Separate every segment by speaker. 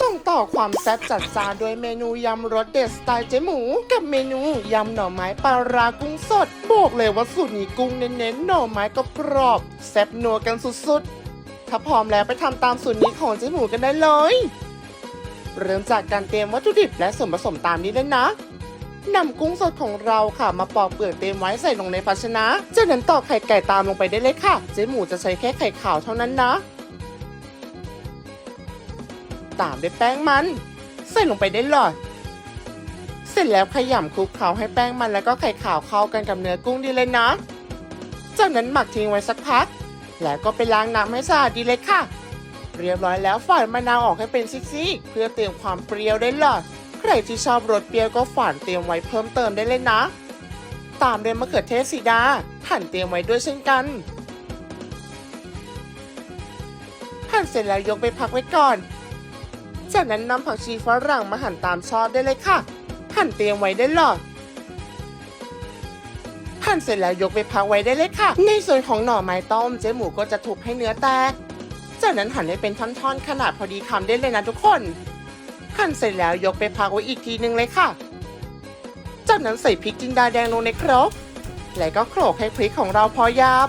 Speaker 1: ส่งต่อความแซ่บจัดจานด้วยเมนูยำรสเด็ดสไตล์เจ๊หมู กับเมนูยำหน่อไม้ปลารากุ้งสด บอกเลยว่าสูตรนี้กุ้งเน้นๆหน่อไม้ก็กรอบแซ่บนัวกันสุดๆ ถ้าพร้อมแล้วไปทำตามสูตรนี้ของเจ๊หมูกันได้เลย เริ่มจากการเตรียมวัตถุดิบและส่วนผสมตามนี้เลยนะนำกุ้งสดของเราค่ะมาปอกเปลือกเตรียมไว้ใส่ลงในภาชนะ จากนั้นตอกไข่ไก่ตามลงไปได้เลยค่ะ เจ๊หมูจะใช้แค่ไข่ขาวเท่านั้นนะ ตามด้วยแป้งมัน ใส่ลงไปได้เลยเสร็จแล้วขยำคลุกเคล้าให้แป้งมันแล้วก็ไข่ขาวเข้ากันกับเนื้อกุ้งดีเลยนะ จากนั้นหมักทิ้งไว้สักพัก แล้วก็ไปล้างน้ำให้สะอาดดีเลยค่ะ เรียบร้อยแล้วฝานมะนาวออกให้เป็นซิกๆเพื่อเตรียมความเปรี้ยวได้เลยใครที่ชอบรสเปรี้ยวก็ฝานเตรียมไว้เพิ่มเติมได้เลยนะ ตามด้วยมะเขือเทศสีดาหั่นเตรียมไว้ด้วยเช่นกันหั่นเสร็จแล้วยกไปพักไว้ก่อน จากนั้นนำผักชีฝรั่งมาหั่นตามชอบได้เลยค่ะ หั่นเตรียมไว้ได้เลยหั่นเสร็จแล้วยกไปพักไว้ได้เลยค่ะ ในส่วนของหน่อไม้ต้มเจ๊หมูก็จะทุบให้เนื้อแตก จากนั้นหั่นให้เป็นท่อนๆ ขนาดพอดีคำได้เลยนะทุกคน หั่นเสร็จแล้วยกไปพักไว้อีกทีนึงเลยค่ะ จากนั้นใส่พริกจินดาแดงลงในครก แล้วก็โขลกให้พริกของเราพอยาบ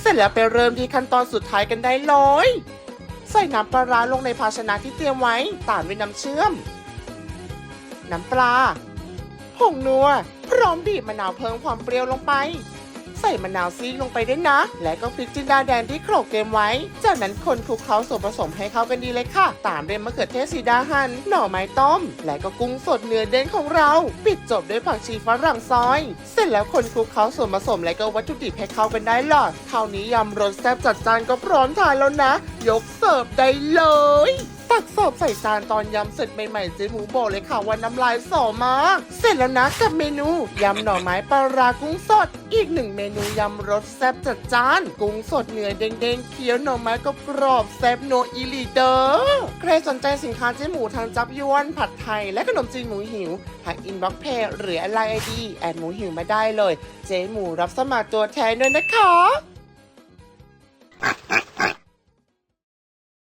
Speaker 1: เสร็จแล้วไปเริ่มที่ขั้นตอนสุดท้ายกันได้เลย ใส่น้ำปลาร้าลงในภาชนะที่เตรียมไว้ตามด้วยน้ำเชื่อม น้ำปลา ผงนัว พร้อมบีบมะนาวเพิ่มความเปรี้ยวลงไป ใส่มะนาวซีกลงไปด้วยนะ และก็พริกจินดาแดงที่โขลกเตรียมไว้ จากนั้นคนคลุกเคล้าส่วนผสมให้เข้ากันดีเลยค่ะ ตามด้วยมะเขือเทศสีดาหันหน่อไม้ต้ม และก็กุ้งสดเนื้อเด่นของเรา ปิดจบด้วยผักชีฝรั่งซอย เสร็จแล้วคนคลุกเคล้าส่วนผสมและก็วัตถุดิบให้เข้ากันได้หลอดเท่านี้ยำรสแซ่บจัดจานก็พร้อมทานแล้วนะ ยกเสิร์ฟได้เลย ตักสิร์ฟใส่จานตอนยำเสร็จใหม่ๆเจ๊หมูบอกเลยค่ะว่าน้ำลายสอมาก เสร็จแล้วนะกับเมนูยำหน่อไม้ปลารากุ้งสด อีกหนึ่งเมนูยำรสแซ่บจัดจาน กุ้งสดเนื้อเด้งๆเคี้ยวหน่อไม้ก็กรอบแซ่บโนอีลีเดอร์ใครสนใจสินค้าเจ๊หมูทางจับยวนผัดไทย และขนมจีนหมูหิวทางอินบ็อกเพจหรือไลน์ไอดีแอดหมูหิวมาได้เลย เจ๊หมูรับสมัครตัวแทนด้วยนะคะ